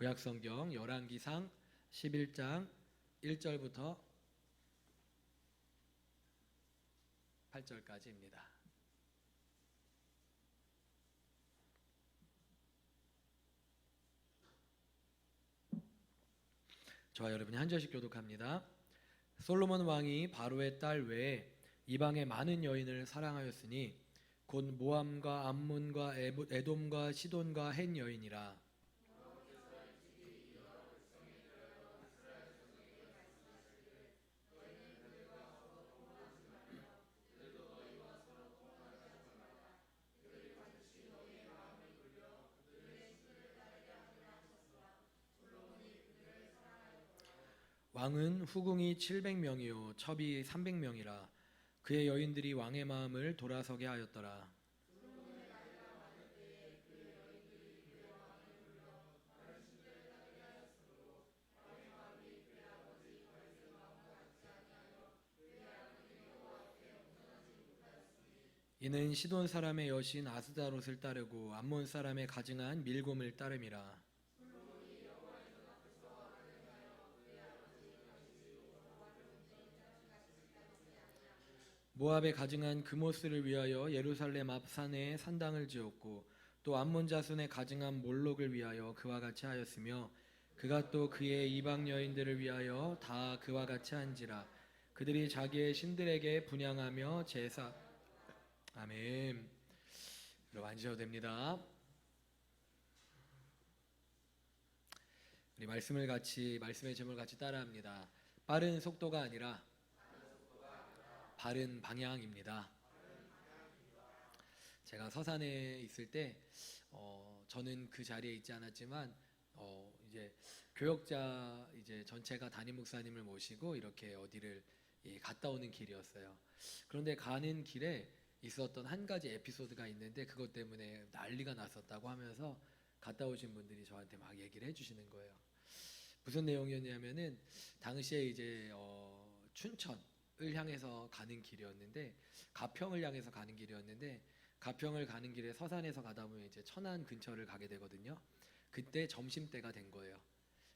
구약성경 열왕기상 11장 1절부터 8절까지입니다. 저와 여러분이 한 절씩 교독합니다. 솔로몬 왕이 바로의 딸 외에 이방의 많은 여인을 사랑하였으니 곧 모함과 암몬과 에돔과 시돈과 헨 여인이라 왕은 후궁이 700명이요 첩이 300명이라 그의 여인들이 왕의 마음을 돌아서게 하였더라. 이는 시돈 사람의 여신 아스다롯을 따르고 암몬 사람의 가증한 밀곰을 따름이라. 모압에 가증한 그모스를 위하여 예루살렘 앞 산에 산당을 지었고 또 암몬 자손의 가증한 몰록을 위하여 그와 같이 하였으며 그가 또 그의 이방 여인들을 위하여 다 그와 같이 한지라 그들이 자기의 신들에게 분양하며 제사 아멘. 여러분 앉으셔도 됩니다. 우리 말씀을 같이 말씀의 제목을 같이 따라합니다. 빠른 속도가 아니라 바른 방향입니다. 제가 서산에 있을 때 어, 저는 그 자리에 있지 않았지만 어, 이제 교역자 이제 전체가 담임 목사님을 모시고 이렇게 어디를 예, 갔다 오는 길이었어요. 그런데 가는 길에 있었던 한 가지 에피소드가 있는데 그것 때문에 난리가 났었다고 하면서 갔다 오신 분들이 저한테 막 얘기를 해주시는 거예요. 무슨 내용이었냐면은 당시에 이제 어, 춘천을 향해서 가는 길이었는데 가평을 향해서 가는 길이었는데 가평을 가는 길에 서산에서 가다 보면 이제 천안 근처를 가게 되거든요. 그때 점심 때가 된 거예요.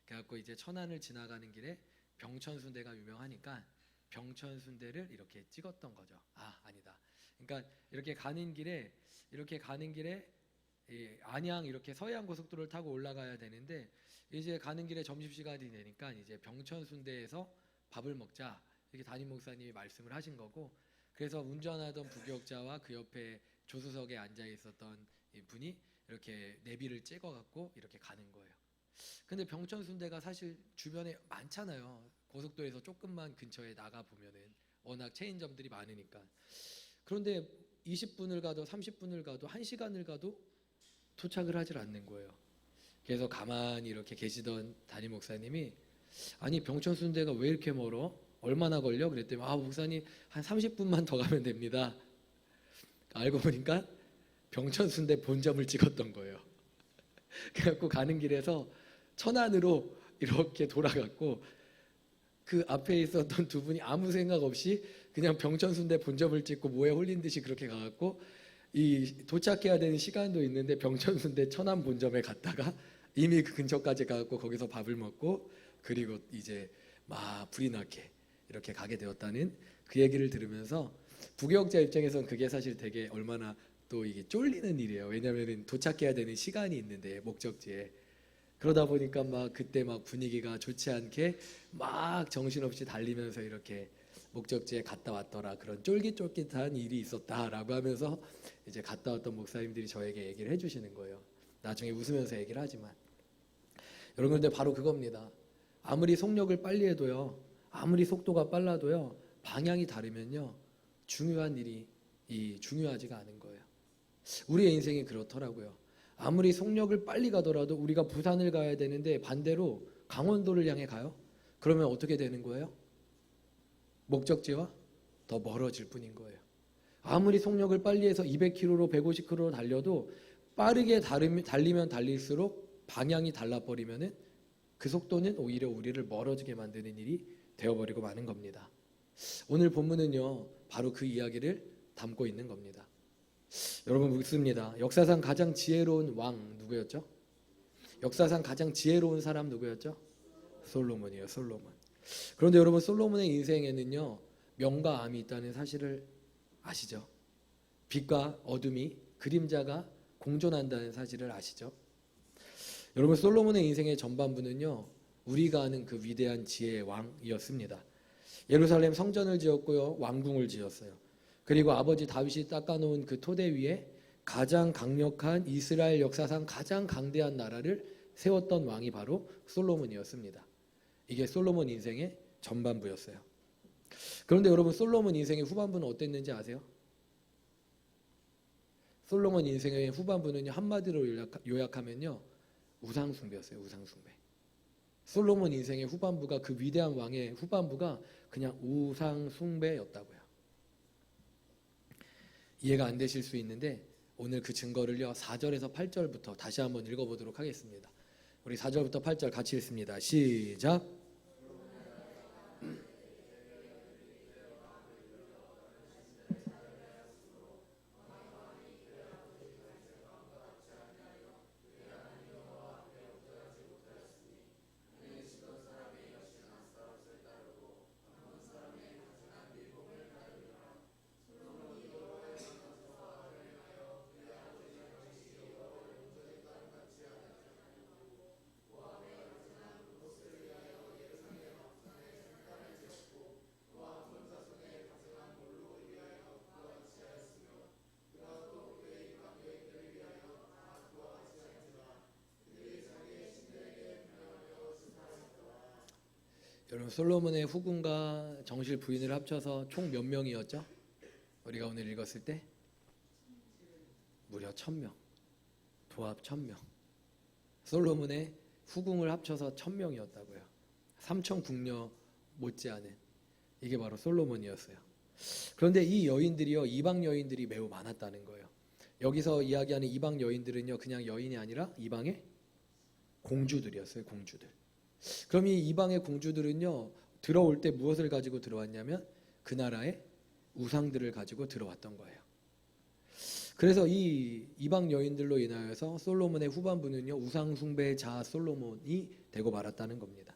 그래갖고 이제 천안을 지나가는 길에 병천순대가 유명하니까 병천순대를 이렇게 찍었던 거죠. 아 아니다. 그러니까 이렇게 가는 길에 이렇게 가는 길에 이 안양 이렇게 서해안 고속도로를 타고 올라가야 되는데 이제 가는 길에 점심 시간이 되니까 이제 병천순대에서 밥을 먹자 이렇게 담임 목사님이 말씀을 하신 거고 그래서 운전하던 부교역자와 그 옆에 조수석에 앉아 있었던 이 분이 이렇게 내비를 찍어 갖고 이렇게 가는 거예요. 근데 병천 순대가 사실 주변에 많잖아요. 고속도로에서 조금만 근처에 나가 보면은 워낙 체인점들이 많으니까. 그런데 20분을 가도 30분을 가도 1시간을 가도 도착을 하질 않는 거예요. 그래서 가만히 이렇게 계시던 담임 목사님이 아니 병천 순대가 왜 이렇게 멀어? 얼마나 걸려? 그랬더니 아 목사님 한 30분만 더 가면 됩니다. 알고 보니까 병천순대 본점을 찍었던 거예요. 그래갖고 가는 길에서 천안으로 이렇게 돌아갔고 그 앞에 있었던 두 분이 아무 생각 없이 그냥 병천순대 본점을 찍고 뭐에 홀린 듯이 그렇게 가갖고 이 도착해야 되는 시간도 있는데 병천순대 천안 본점에 갔다가 이미 그 근처까지 가갖고 거기서 밥을 먹고 그리고 이제 막 불이 나게 이렇게 가게 되었다는 그 얘기를 들으면서 부교역자 입장에서는 그게 사실 되게 얼마나 또 이게 쫄리는 일이에요. 왜냐하면 도착해야 되는 시간이 있는데 목적지에 그러다 보니까 막 그때 막 분위기가 좋지 않게 막 정신없이 달리면서 이렇게 목적지에 갔다 왔더라 그런 쫄깃쫄깃한 일이 있었다라고 하면서 이제 갔다 왔던 목사님들이 저에게 얘기를 해주시는 거예요. 나중에 웃으면서 얘기를 하지만 여러분 근데 바로 그겁니다. 아무리 속력을 빨리 해도요, 아무리 속도가 빨라도요, 방향이 다르면요 중요한 일이 이 중요하지가 않은 거예요. 우리의 인생이 그렇더라고요. 아무리 속력을 빨리 가더라도 우리가 부산을 가야 되는데 반대로 강원도를 향해 가요. 그러면 어떻게 되는 거예요? 목적지와 더 멀어질 뿐인 거예요. 아무리 속력을 빨리 해서 200km로 150km로 달려도 빠르게 달리면 달릴수록 방향이 달라버리면은 그 속도는 오히려 우리를 멀어지게 만드는 일이 되어버리고 마는 겁니다. 오늘 본문은요, 바로 그 이야기를 담고 있는 겁니다. 여러분 묻습니다. 역사상 가장 지혜로운 왕 누구였죠? 역사상 가장 지혜로운 사람 누구였죠? 솔로몬이에요. 솔로몬. 그런데 여러분 솔로몬의 인생에는요 명과 암이 있다는 사실을 아시죠? 빛과 어둠이 그림자가 공존한다는 사실을 아시죠? 여러분 솔로몬의 인생의 전반부는요 우리가 아는 그 위대한 지혜의 왕이었습니다. 예루살렘 성전을 지었고요 왕궁을 지었어요. 그리고 아버지 다윗이 닦아놓은 그 토대 위에 가장 강력한 이스라엘 역사상 가장 강대한 나라를 세웠던 왕이 바로 솔로몬이었습니다. 이게 솔로몬 인생의 전반부였어요. 그런데 여러분 솔로몬 인생의 후반부는 어땠는지 아세요? 솔로몬 인생의 후반부는 한마디로 요약- 요약하면요 우상숭배였어요. 우상숭배. 솔로몬 인생의 후반부가 그 위대한 왕의 후반부가 그냥 우상 숭배였다고요. 이해가 안 되실 수 있는데 오늘 그 증거를요 4절에서 8절부터 다시 한번 읽어보도록 하겠습니다. 우리 4절부터 8절 같이 읽습니다. 시작. 여러분 솔로몬의 후궁과 정실 부인을 합쳐서 총 몇 명이었죠? 우리가 오늘 읽었을 때 무려 천 명. 도합 천 명. 솔로몬의 후궁을 합쳐서 천 명이었다고요. 삼천 궁녀 못지않은 이게 바로 솔로몬이었어요. 그런데 이 여인들이요 이방 여인들이 매우 많았다는 거예요. 여기서 이야기하는 이방 여인들은요 그냥 여인이 아니라 이방의 공주들이었어요. 공주들. 그럼 이 이방의 공주들은요 들어올 때 무엇을 가지고 들어왔냐면 그 나라의 우상들을 가지고 들어왔던 거예요. 그래서 이 이방 여인들로 인하여서 솔로몬의 후반부는요 우상 숭배자 솔로몬이 되고 말았다는 겁니다.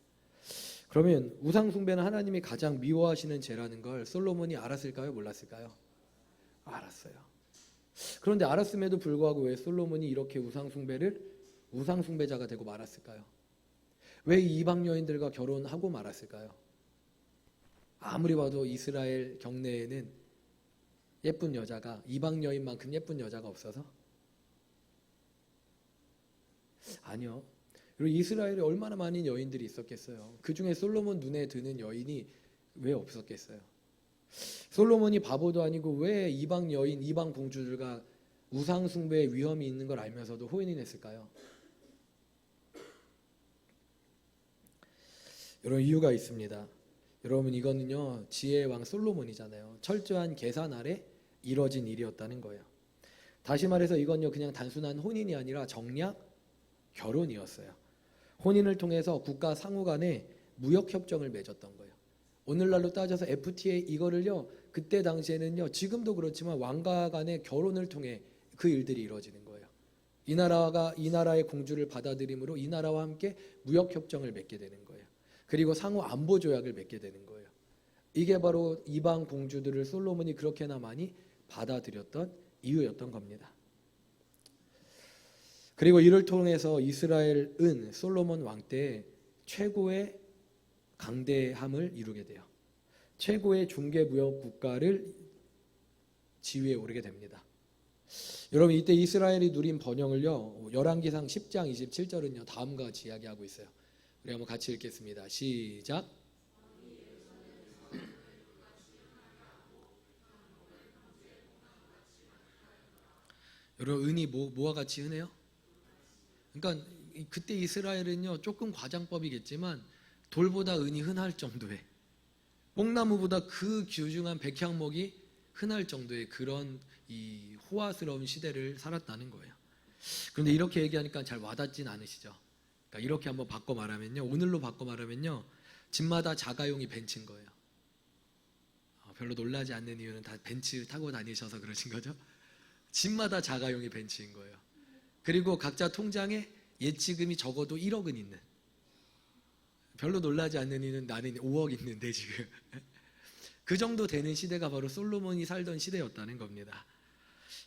그러면 우상 숭배는 하나님이 가장 미워하시는 죄라는 걸 솔로몬이 알았을까요? 몰랐을까요? 알았어요. 그런데 알았음에도 불구하고 왜 솔로몬이 이렇게 우상 숭배를 우상 숭배자가 되고 말았을까요? 왜 이방 여인들과 결혼하고 말았을까요? 아무리 봐도 이스라엘 경내에는 예쁜 여자가 이방 여인만큼 예쁜 여자가 없어서 아니요. 그리고 이스라엘에 얼마나 많은 여인들이 있었겠어요. 그 중에 솔로몬 눈에 드는 여인이 왜 없었겠어요? 솔로몬이 바보도 아니고 왜 이방 여인, 이방 공주들과 우상 숭배의 위험이 있는 걸 알면서도 호인했을까요? 여러분 이유가 있습니다. 여러분 이거는요 지혜의 왕 솔로몬이잖아요. 철저한 계산 아래 이뤄진 일이었다는 거예요. 다시 말해서 이건요 그냥 단순한 혼인이 아니라 정략 결혼이었어요. 혼인을 통해서 국가 상호 간에 무역 협정을 맺었던 거예요. 오늘날로 따져서 FTA 이거를요 그때 당시에는요 지금도 그렇지만 왕가 간의 결혼을 통해 그 일들이 이루어지는 거예요. 이 나라가 이 나라의 공주를 받아들임으로 이 나라와 함께 무역 협정을 맺게 되는 거예요. 그리고 상호 안보 조약을 맺게 되는 거예요. 이게 바로 이방 공주들을 솔로몬이 그렇게나 많이 받아들였던 이유였던 겁니다. 그리고 이를 통해서 이스라엘은 솔로몬 왕 때 최고의 강대함을 이루게 돼요. 최고의 중개 무역 국가를 지위에 오르게 됩니다. 여러분 이때 이스라엘이 누린 번영을요. 열왕기상 10장 27절은요. 다음과 같이 이야기하고 있어요. 우리 한번 같이 읽겠습니다. 시작. 여러분 은이 뭐, 뭐와 같이 흔해요? 그러니까 이- 그때 이스라엘은요 조금 과장법이겠지만 돌보다 은이 흔할 정도의 뽕나무보다 그 귀중한 백향목이 흔할 정도의 그런 이 호화스러운 시대를 살았다는 거예요. 그런데 이렇게 얘기하니까 잘 와닿진 않으시죠? 그러니까 이렇게 한번 바꿔 말하면요. 오늘로 바꿔 말하면요. 집마다 자가용이 벤츠인 거예요. 어, 별로 놀라지 않는 이유는 다 벤츠 타고 다니셔서 그러신 거죠. 집마다 자가용이 벤츠인 거예요. 그리고 각자 통장에 예치금이 적어도 1억은 있는. 별로 놀라지 않는 이는 나는 5억 있는데 지금. 그 정도 되는 시대가 바로 솔로몬이 살던 시대였다는 겁니다.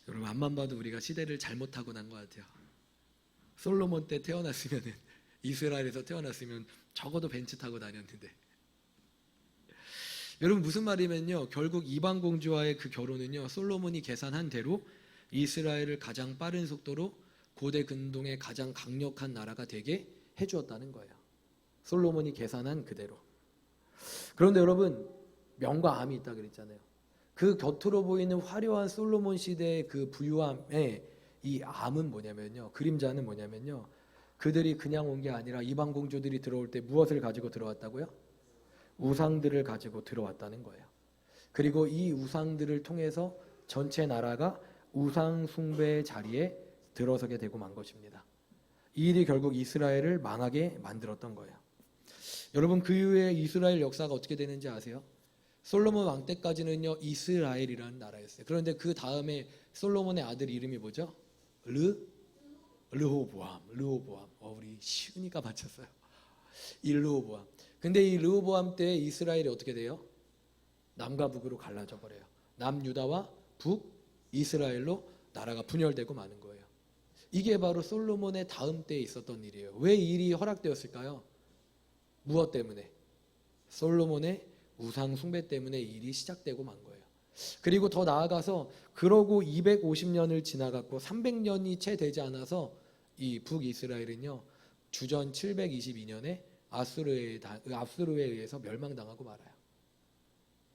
여러분 앞만 봐도 우리가 시대를 잘못하고 난 것 같아요. 솔로몬 때 태어났으면은 이스라엘에서 태어났으면 적어도 벤츠 타고 다녔는데. 여러분 무슨 말이면요. 결국 이방 공주와의 그 결혼은요. 솔로몬이 계산한 대로 이스라엘을 가장 빠른 속도로 고대 근동의 가장 강력한 나라가 되게 해 주었다는 거예요. 솔로몬이 계산한 그대로. 그런데 여러분 명과 암이 있다 그랬잖아요. 그 겉으로 보이는 화려한 솔로몬 시대의 그 부유함에 이 암은 뭐냐면요. 그림자는 뭐냐면요. 그들이 그냥 온 게 아니라 이방 공주들이 들어올 때 무엇을 가지고 들어왔다고요? 우상들을 가지고 들어왔다는 거예요. 그리고 이 우상들을 통해서 전체 나라가 우상 숭배의 자리에 들어서게 되고 만 것입니다. 이 일이 결국 이스라엘을 망하게 만들었던 거예요. 여러분 그 이후에 이스라엘 역사가 어떻게 되는지 아세요? 솔로몬 왕 때까지는요 이스라엘이라는 나라였어요. 그런데 그 다음에 솔로몬의 아들 이름이 뭐죠? 르 르호보암, 르호보암. 어, 우리 시은이가 맞췄어요. 이 르호보암. 근데 이 르호보암 때 이스라엘이 어떻게 돼요? 남과 북으로 갈라져 버려요. 남 유다와 북 이스라엘로 나라가 분열되고 마는 거예요. 이게 바로 솔로몬의 다음 때에 있었던 일이에요. 왜이 일이 허락되었을까요? 무엇 때문에? 솔로몬의 우상 숭배 때문에 이 일이 시작되고 만 거예요. 그리고 더 나아가서 그러고 250년을 지나갔고 300년이 채 되지 않아서 이 북이스라엘은요 주전 722년에 아수르에 아수르에 의해서 멸망당하고 말아요.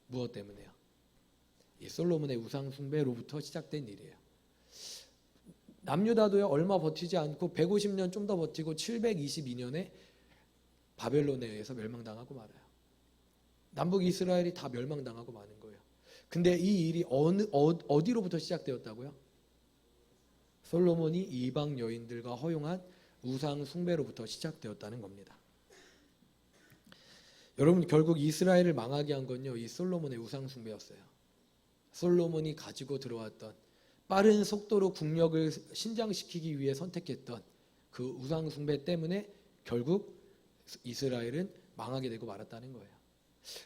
무엇 때문에요? 이 솔로몬의 우상 숭배로부터 시작된 일이에요. 남유다도요 얼마 버티지 않고 150년 좀 더 버티고 722년에 바벨론에 의해서 멸망당하고 말아요. 남북 이스라엘이 다 멸망당하고 마는 거예요. 근데 이 일이 어느 어, 디로부터 시작되었다고요? 솔로몬이 이방 여인들과 허용한 우상 숭배로부터 시작되었다는 겁니다. 여러분 결국 이스라엘을 망하게 한 건요 이 솔로몬의 우상 숭배였어요. 솔로몬이 가지고 들어왔던 빠른 속도로 국력을 신장시키기 위해 선택했던 그 우상 숭배 때문에 결국 이스라엘은 망하게 되고 말았다는 거예요.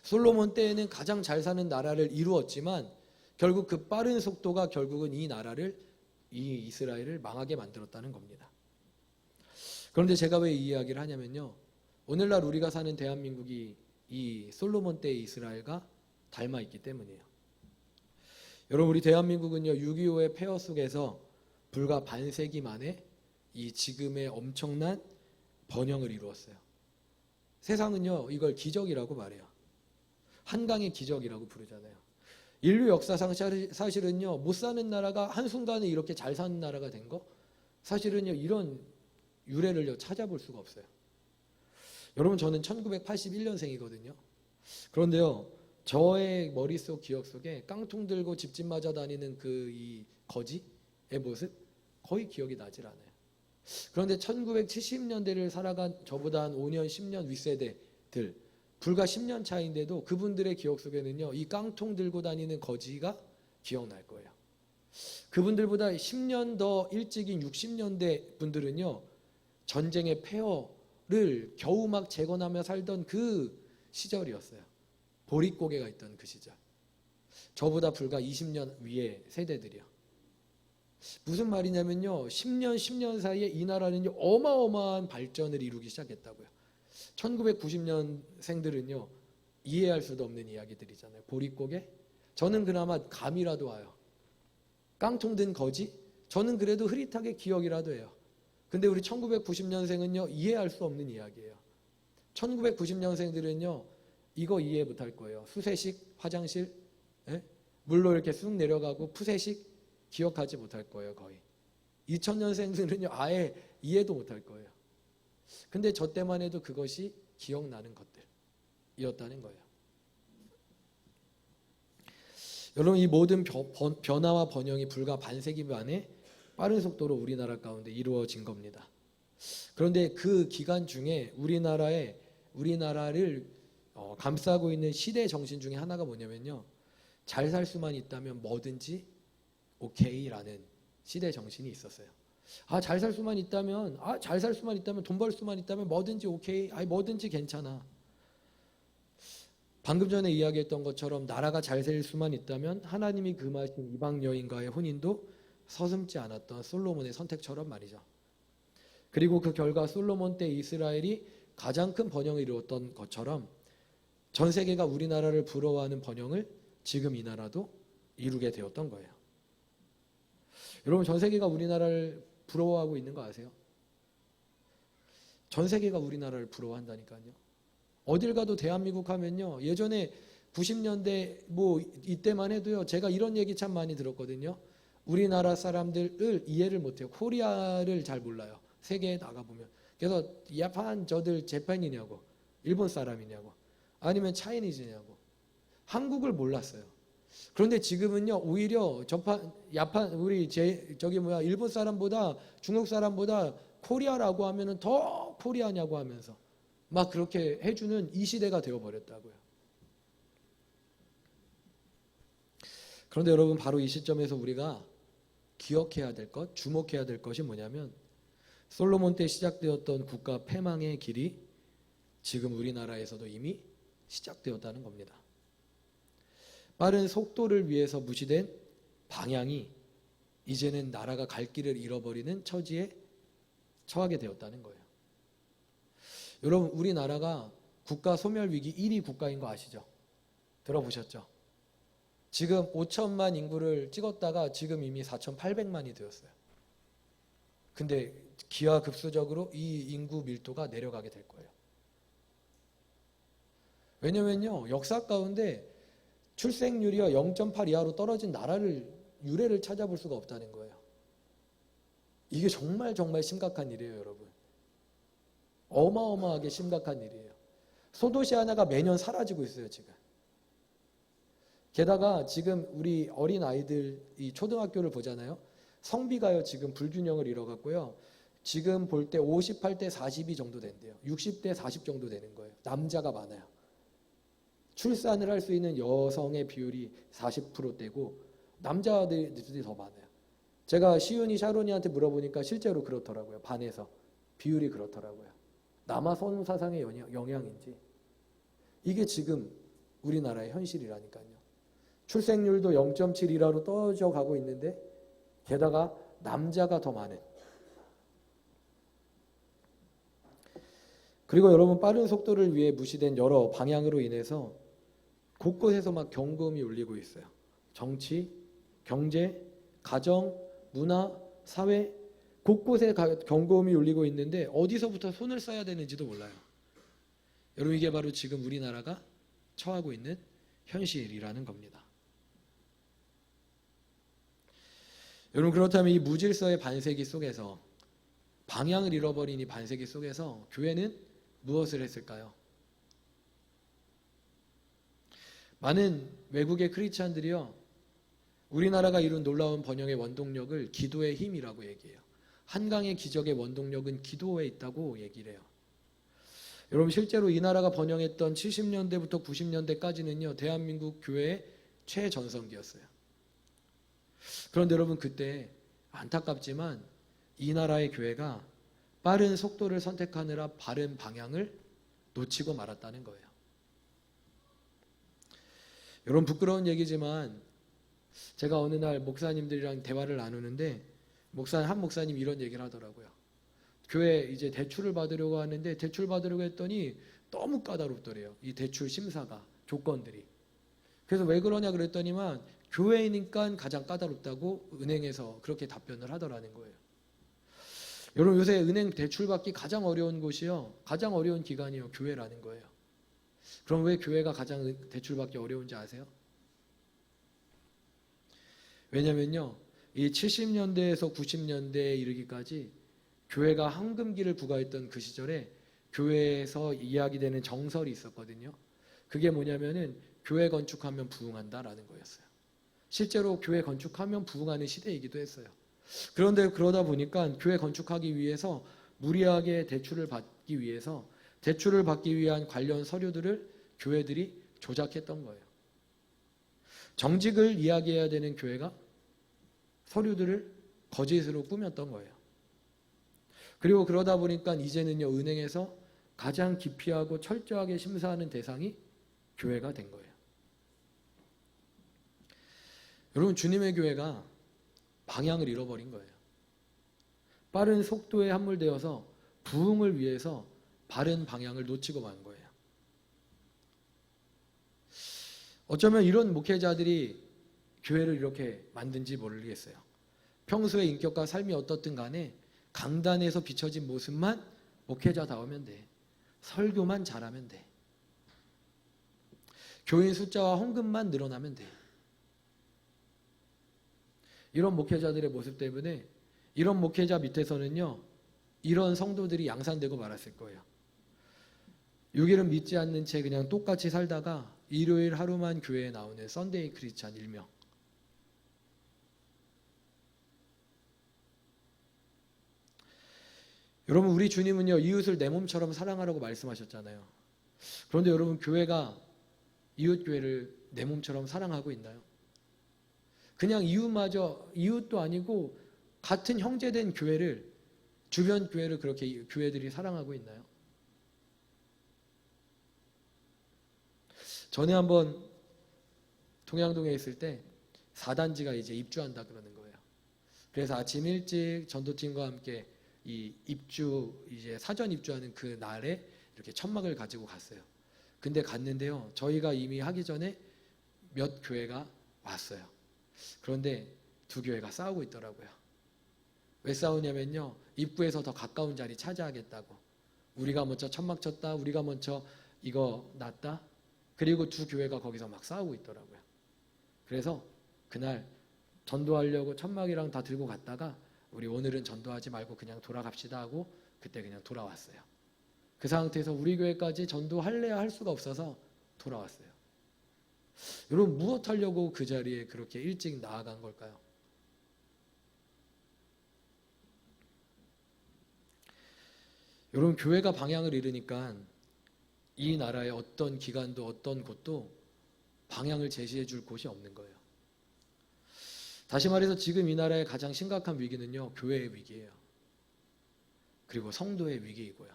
솔로몬 때에는 가장 잘 사는 나라를 이루었지만 결국 그 빠른 속도가 결국은 이 나라를 이 이스라엘을 망하게 만들었다는 겁니다. 그런데 제가 왜 이 이야기를 하냐면요. 오늘날 우리가 사는 대한민국이 이 솔로몬 때의 이스라엘과 닮아 있기 때문이에요. 여러분 우리 대한민국은요 6.25의 폐허 속에서 불과 반세기 만에 이 지금의 엄청난 번영을 이루었어요. 세상은요 이걸 기적이라고 말해요. 한강의 기적이라고 부르잖아요. 인류 역사상 사실은요 못 사는 나라가 한 순간에 이렇게 잘 사는 나라가 된 거 사실은요 이런 유래를요 찾아볼 수가 없어요. 여러분 저는 1981년생이거든요. 그런데요 저의 머릿속 기억 속에 깡통 들고 집집 맞아 다니는 그 이 거지의 모습 거의 기억이 나질 않아요. 그런데 1970년대를 살아간 저보다 한 5년, 10년 윗세대들 불과 10년 차인데도 그분들의 기억 속에는요, 이 깡통 들고 다니는 거지가 기억날 거예요. 그분들보다 10년 더 일찍인 60년대 분들은요, 전쟁의 폐허를 겨우 막 재건하며 살던 그 시절이었어요. 보릿고개가 있던 그 시절. 저보다 불과 20년 위의 세대들이요. 무슨 말이냐면요. 10년, 10년 사이에 이 나라는 어마어마한 발전을 이루기 시작했다고요. 1990년생들은요. 이해할 수도 없는 이야기들이잖아요. 보릿고개? 저는 그나마 감이라도 와요. 깡통 든 거지? 저는 그래도 흐릿하게 기억이라도 해요. 근데 우리 1990년생은요. 이해할 수 없는 이야기예요. 1990년생들은요. 이거 이해 못할 거예요. 수세식, 화장실, 예? 물로 이렇게 쑥 내려가고 푸세식 기억하지 못할 거예요, 거의. 2000년생들은요, 아예 이해도 못할 거예요. 근데 저 때만 해도 그것이 기억나는 것들이었다는 거예요. 여러분, 이 모든 변화와 번영이 불과 반세기 만에 빠른 속도로 우리나라 가운데 이루어진 겁니다. 그런데 그 기간 중에 우리나라의 우리나라를 어, 감싸고 있는 시대 정신 중에 하나가 뭐냐면요. 잘 살 수만 있다면 뭐든지 오케이라는 시대 정신이 있었어요. 아 잘 살 수만 있다면 아 잘 살 수만 있다면 돈 벌 수만 있다면 뭐든지 오케이. 아니 뭐든지 괜찮아. 방금 전에 이야기했던 것처럼 나라가 잘 살 수만 있다면 하나님이 금하신 이방 여인과의 혼인도 서슴지 않았던 솔로몬의 선택처럼 말이죠. 그리고 그 결과 솔로몬 때 이스라엘이 가장 큰 번영을 이루었던 것처럼 전 세계가 우리나라를 부러워하는 번영을 지금 이 나라도 이루게 되었던 거예요. 여러분 전 세계가 우리나라를 부러워하고 있는 거 아세요? 전 세계가 우리나라를 부러워한다니까요. 어딜 가도 대한민국 하면요. 예전에 90년대 뭐 이때만 해도요. 제가 이런 얘기 참 많이 들었거든요. 우리나라 사람들을 이해를 못해요. 코리아를 잘 몰라요. 세계에 나가보면. 그래서 야판 저들 재팬이냐고 일본 사람이냐고 아니면 차이니즈냐고 한국을 몰랐어요. 그런데 지금은요 오히려 저판 야판 우리 제 저기 뭐야 일본 사람보다 중국 사람보다 코리아라고 하면은 더 코리아냐고 하면서 막 그렇게 해주는 이 시대가 되어 버렸다고요. 그런데 여러분 바로 이 시점에서 우리가 기억해야 될 것, 주목해야 될 것이 뭐냐면 솔로몬 때 시작되었던 국가 패망의 길이 지금 우리나라에서도 이미 시작되었다는 겁니다. 빠른 속도를 위해서 무시된 방향이 이제는 나라가 갈 길을 잃어버리는 처지에 처하게 되었다는 거예요. 여러분, 우리나라가 국가 소멸 위기 1위 국가인 거 아시죠? 들어보셨죠? 지금 5천만 인구를 찍었다가 지금 이미 4,800만이 되었어요. 근데 기하급수적으로 이 인구 밀도가 내려가게 될 거예요. 왜냐면요, 역사 가운데 출생률이요 0.8 이하로 떨어진 나라를 유례를 찾아볼 수가 없다는 거예요. 이게 정말 정말 심각한 일이에요, 여러분. 어마어마하게 심각한 일이에요. 소도시 하나가 매년 사라지고 있어요, 지금. 게다가 지금 우리 어린 아이들 이 초등학교를 보잖아요. 성비가요 지금 불균형을 이뤄갔고요. 지금 볼 때 58대 42 정도 된대요. 60대 40 정도 되는 거예요. 남자가 많아요. 출산을 할 수 있는 여성의 비율이 40%대고 남자들이 더 많아요. 제가 시윤이 샤론이한테 물어보니까 실제로 그렇더라고요. 반에서 비율이 그렇더라고요. 남아 선후 사상의 영향인지 이게 지금 우리나라의 현실이라니까요. 출생률도 0.7 이하로 떨어져 가고 있는데 게다가 남자가 더 많은 그리고 여러분 빠른 속도를 위해 무시된 여러 방향으로 인해서 곳곳에서 막 경고음이 울리고 있어요. 정치, 경제, 가정, 문화, 사회 곳곳에 경고음이 울리고 있는데 어디서부터 손을 써야 되는지도 몰라요. 여러분 이게 바로 지금 우리나라가 처하고 있는 현실이라는 겁니다. 여러분 그렇다면 이 무질서의 반세기 속에서 방향을 잃어버린 이 반세기 속에서 교회는 무엇을 했을까요? 많은 외국의 크리스찬들이요. 우리나라가 이룬 놀라운 번영의 원동력을 기도의 힘이라고 얘기해요. 한강의 기적의 원동력은 기도에 있다고 얘기를 해요. 여러분 실제로 이 나라가 번영했던 70년대부터 90년대까지는요. 대한민국 교회의 최전성기였어요. 그런데 여러분 그때 안타깝지만 이 나라의 교회가 빠른 속도를 선택하느라 바른 방향을 놓치고 말았다는 거예요. 여러분 부끄러운 얘기지만 제가 어느 날 목사님들이랑 대화를 나누는데 목사 한 목사님 이런 얘기를 하더라고요. 교회 이제 대출을 받으려고 하는데 대출 받으려고 했더니 너무 까다롭더래요. 이 대출 심사가 조건들이. 그래서 왜 그러냐 그랬더니만 교회니까 가장 까다롭다고 은행에서 그렇게 답변을 하더라는 거예요. 여러분 요새 은행 대출 받기 가장 어려운 곳이요. 가장 어려운 기관이요. 교회라는 거예요. 그럼 왜 교회가 가장 대출 받기 어려운지 아세요? 왜냐면요. 이 70년대에서 90년대에 이르기까지 교회가 황금기를 부과했던 그 시절에 교회에서 이야기되는 정설이 있었거든요. 그게 뭐냐면은 교회 건축하면 부흥한다라는 거였어요. 실제로 교회 건축하면 부흥하는 시대이기도 했어요. 그런데 그러다 보니까 교회 건축하기 위해서 무리하게 대출을 받기 위해서 대출을 받기 위한 관련 서류들을 교회들이 조작했던 거예요. 정직을 이야기해야 되는 교회가 서류들을 거짓으로 꾸몄던 거예요. 그리고 그러다 보니까 이제는요 은행에서 가장 기피하고 철저하게 심사하는 대상이 교회가 된 거예요. 여러분 주님의 교회가 방향을 잃어버린 거예요. 빠른 속도에 함몰되어서 부흥을 위해서 바른 방향을 놓치고 만 거예요. 어쩌면 이런 목회자들이 교회를 이렇게 만든지 모르겠어요. 평소의 인격과 삶이 어떻든 간에 강단에서 비춰진 모습만 목회자다우면 돼. 설교만 잘하면 돼. 교인 숫자와 헌금만 늘어나면 돼. 이런 목회자들의 모습 때문에 이런 목회자 밑에서는요, 이런 성도들이 양산되고 말았을 거예요. 6일은 믿지 않는 채 그냥 똑같이 살다가 일요일 하루만 교회에 나오는 썬데이 크리스찬 일명. 여러분 우리 주님은요 이웃을 내 몸처럼 사랑하라고 말씀하셨잖아요. 그런데 여러분 교회가 이웃 교회를 내 몸처럼 사랑하고 있나요? 그냥 이웃마저 이웃도 아니고 같은 형제된 교회를 주변 교회를 그렇게 교회들이 사랑하고 있나요? 전에 한번 동양동에 있을 때 4단지가 이제 입주한다 그러는 거예요. 그래서 아침 일찍 전도팀과 함께 이 입주 이제 사전 입주하는 그 날에 이렇게 천막을 가지고 갔어요. 근데 갔는데요. 저희가 이미 하기 전에 몇 교회가 왔어요. 그런데 두 교회가 싸우고 있더라고요. 왜 싸우냐면요. 입구에서 더 가까운 자리 차지하겠다고. 우리가 먼저 천막 쳤다. 우리가 먼저 이거 놨다. 그리고 두 교회가 거기서 막 싸우고 있더라고요. 그래서 그날 전도하려고 천막이랑 다 들고 갔다가 우리 오늘은 전도하지 말고 그냥 돌아갑시다 하고 그때 그냥 돌아왔어요. 그 상태에서 우리 교회까지 전도할래야 할 수가 없어서 돌아왔어요. 여러분 무엇 하려고 그 자리에 그렇게 일찍 나아간 걸까요? 여러분 교회가 방향을 잃으니까 이 나라의 어떤 기관도 어떤 곳도 방향을 제시해 줄 곳이 없는 거예요. 다시 말해서 지금 이 나라의 가장 심각한 위기는요, 교회의 위기예요. 그리고 성도의 위기이고요.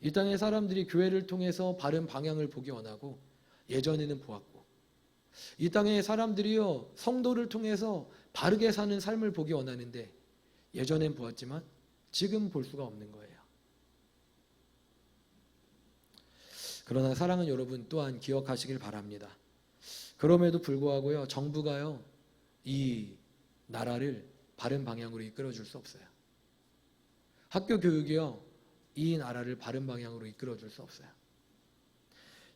이 땅의 사람들이 교회를 통해서 바른 방향을 보기 원하고 예전에는 보았고 이 땅의 사람들이요 성도를 통해서 바르게 사는 삶을 보기 원하는데 예전엔 보았지만 지금 볼 수가 없는 거예요. 그러나 사랑은 여러분 또한 기억하시길 바랍니다. 그럼에도 불구하고요 정부가요 이 나라를 바른 방향으로 이끌어 줄 수 없어요. 학교 교육이요 이 나라를 바른 방향으로 이끌어 줄 수 없어요.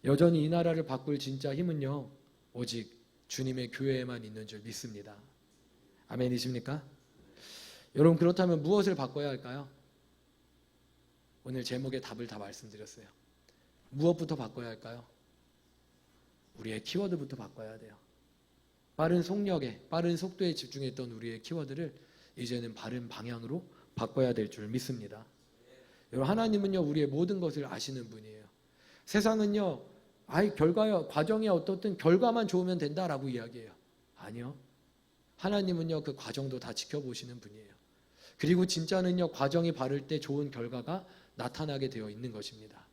여전히 이 나라를 바꿀 진짜 힘은요, 오직 주님의 교회에만 있는 줄 믿습니다. 아멘이십니까? 여러분, 그렇다면 무엇을 바꿔야 할까요? 오늘 제목의 답을 다 말씀드렸어요. 무엇부터 바꿔야 할까요? 우리의 키워드부터 바꿔야 돼요. 빠른 속력에, 빠른 속도에 집중했던 우리의 키워드를 이제는 바른 방향으로 바꿔야 될 줄 믿습니다. 여러분, 하나님은요, 우리의 모든 것을 아시는 분이에요. 세상은요, 아이, 결과요, 과정이 어떻든 결과만 좋으면 된다라고 이야기해요. 아니요. 하나님은요, 그 과정도 다 지켜보시는 분이에요. 그리고 진짜는요, 과정이 바를 때 좋은 결과가 나타나게 되어 있는 것입니다.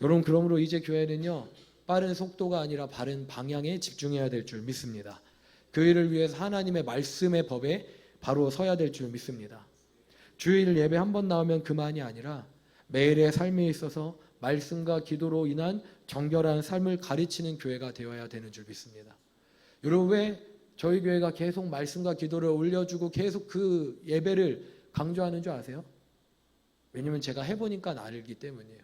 여러분, 그러므로 이제 교회는요, 빠른 속도가 아니라 바른 방향에 집중해야 될 줄 믿습니다. 교회를 위해서 하나님의 말씀의 법에 바로 서야 될 줄 믿습니다. 주일 예배 한 번 나오면 그만이 아니라 매일의 삶에 있어서 말씀과 기도로 인한 정결한 삶을 가르치는 교회가 되어야 되는 줄 믿습니다. 여러분 왜 저희 교회가 계속 말씀과 기도를 올려주고 계속 그 예배를 강조하는 줄 아세요? 왜냐면 제가 해보니까 알기 때문이에요.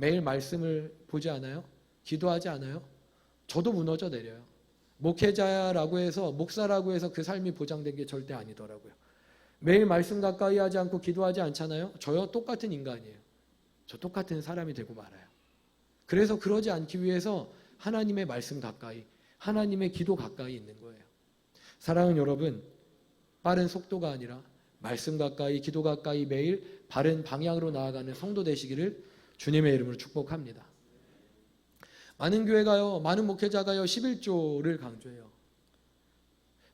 매일 말씀을 보지 않아요? 기도하지 않아요? 저도 무너져 내려요. 목회자라고 해서 목사라고 해서 그 삶이 보장된 게 절대 아니더라고요. 매일 말씀 가까이 하지 않고 기도하지 않잖아요. 저요 똑같은 인간이에요. 저 똑같은 사람이 되고 말아요. 그래서 그러지 않기 위해서 하나님의 말씀 가까이, 하나님의 기도 가까이 있는 거예요. 사랑하는 여러분, 빠른 속도가 아니라 말씀 가까이, 기도 가까이 매일 바른 방향으로 나아가는 성도 되시기를 주님의 이름으로 축복합니다. 많은 교회가요, 많은 목회자가요, 11조를 강조해요.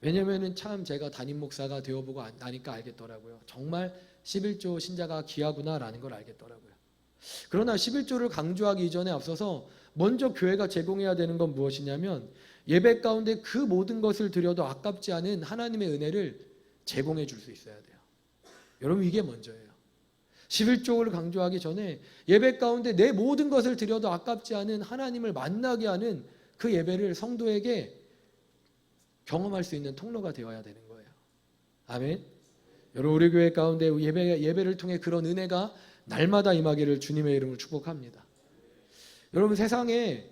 왜냐면은 참 제가 담임 목사가 되어보고 안- 나니까 알겠더라고요. 정말 11조 신자가 귀하구나라는 걸 알겠더라고요. 그러나 11조를 강조하기 이전에 앞서서 먼저 교회가 제공해야 되는 건 무엇이냐면 예배 가운데 그 모든 것을 드려도 아깝지 않은 하나님의 은혜를 제공해 줄 수 있어야 돼요. 여러분 이게 먼저예요. 11조를 강조하기 전에 예배 가운데 내 모든 것을 드려도 아깝지 않은 하나님을 만나게 하는 그 예배를 성도에게 경험할 수 있는 통로가 되어야 되는 거예요. 아멘. 여러분 우리 교회 가운데 예배 예배를 통해 그런 은혜가 날마다 임하기를 주님의 이름으로 축복합니다. 여러분 세상에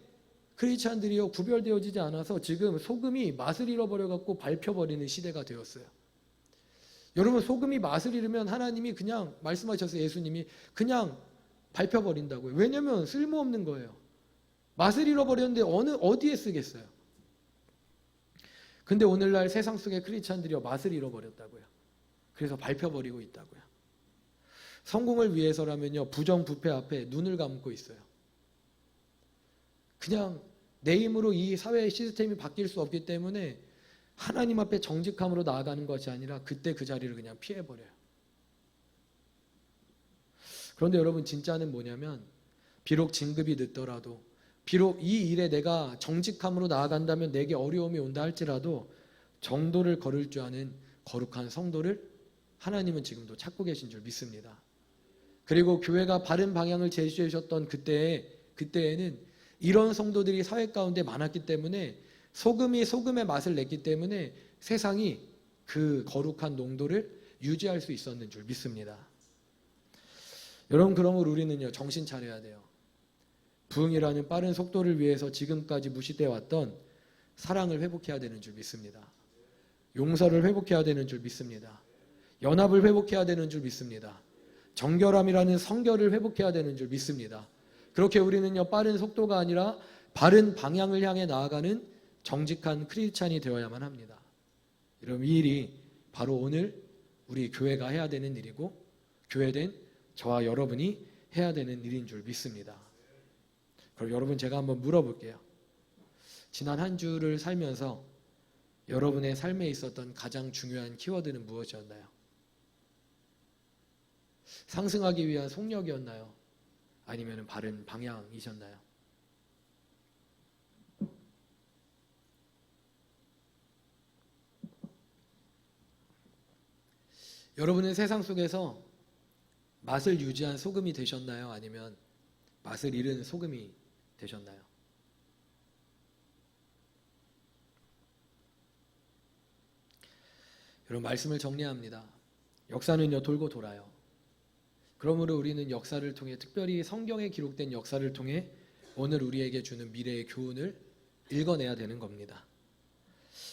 크리스찬들이요 구별되어지지 않아서 지금 소금이 맛을 잃어버려 갖고 밟혀버리는 시대가 되었어요. 여러분 소금이 맛을 잃으면 하나님이 그냥 말씀하셨어요 예수님이 그냥 밟혀 버린다고요. 왜냐하면 쓸모없는 거예요. 맛을 잃어버렸는데 어느 어디에 쓰겠어요? 근데 오늘날 세상 속의 크리스찬들이요 맛을 잃어버렸다고요. 그래서 밟혀 버리고 있다고요. 성공을 위해서라면요 부정부패 앞에 눈을 감고 있어요. 그냥 내 힘으로 이 사회의 시스템이 바뀔 수 없기 때문에 하나님 앞에 정직함으로 나아가는 것이 아니라 그때 그 자리를 그냥 피해버려요. 그런데 여러분 진짜는 뭐냐면 비록 진급이 늦더라도 비록 이 일에 내가 정직함으로 나아간다면 내게 어려움이 온다 할지라도 정도를 걸을 줄 아는 거룩한 성도를 하나님은 지금도 찾고 계신 줄 믿습니다. 그리고 교회가 바른 방향을 제시해 주셨던 그때에 그때에는 이런 성도들이 사회 가운데 많았기 때문에 소금이 소금의 맛을 냈기 때문에 세상이 그 거룩한 농도를 유지할 수 있었는 줄 믿습니다. 여러분 그러므로 우리는요 정신 차려야 돼요. 부흥이라는 빠른 속도를 위해서 지금까지 무시돼 왔던 사랑을 회복해야 되는 줄 믿습니다. 용서를 회복해야 되는 줄 믿습니다. 연합을 회복해야 되는 줄 믿습니다. 정결함이라는 성결을 회복해야 되는 줄 믿습니다. 그렇게 우리는요 빠른 속도가 아니라 바른 방향을 향해 나아가는 정직한 크리스찬이 되어야만 합니다. 여러분 이 일이 바로 오늘 우리 교회가 해야 되는 일이고 교회된 저와 여러분이 해야 되는 일인 줄 믿습니다. 그럼 여러분 제가 한번 물어볼게요. 지난 한 주를 살면서 여러분의 삶에 있었던 가장 중요한 키워드는 무엇이었나요? 상승하기 위한 속력이었나요? 아니면 바른 방향이셨나요? 여러분은 세상 속에서 맛을 유지한 소금이 되셨나요? 아니면 맛을 잃은 소금이 되셨나요? 여러분 말씀을 정리합니다. 역사는요 돌고 돌아요. 그러므로 우리는 역사를 통해 특별히 성경에 기록된 역사를 통해 오늘 우리에게 주는 미래의 교훈을 읽어내야 되는 겁니다.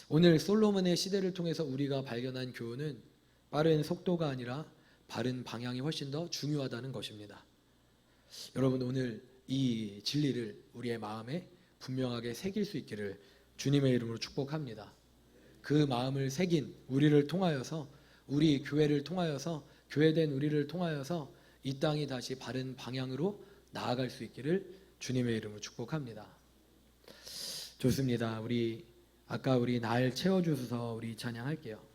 오늘 솔로몬의 시대를 통해서 우리가 발견한 교훈은 빠른 속도가 아니라 바른 방향이 훨씬 더 중요하다는 것입니다. 여러분 오늘 이 진리를 우리의 마음에 분명하게 새길 수 있기를 주님의 이름으로 축복합니다. 그 마음을 새긴 우리를 통하여서 우리 교회를 통하여서 교회된 우리를 통하여서 이 땅이 다시 바른 방향으로 나아갈 수 있기를 주님의 이름으로 축복합니다. 좋습니다. 우리 아까 우리 날 채워주셔서 우리 찬양할게요.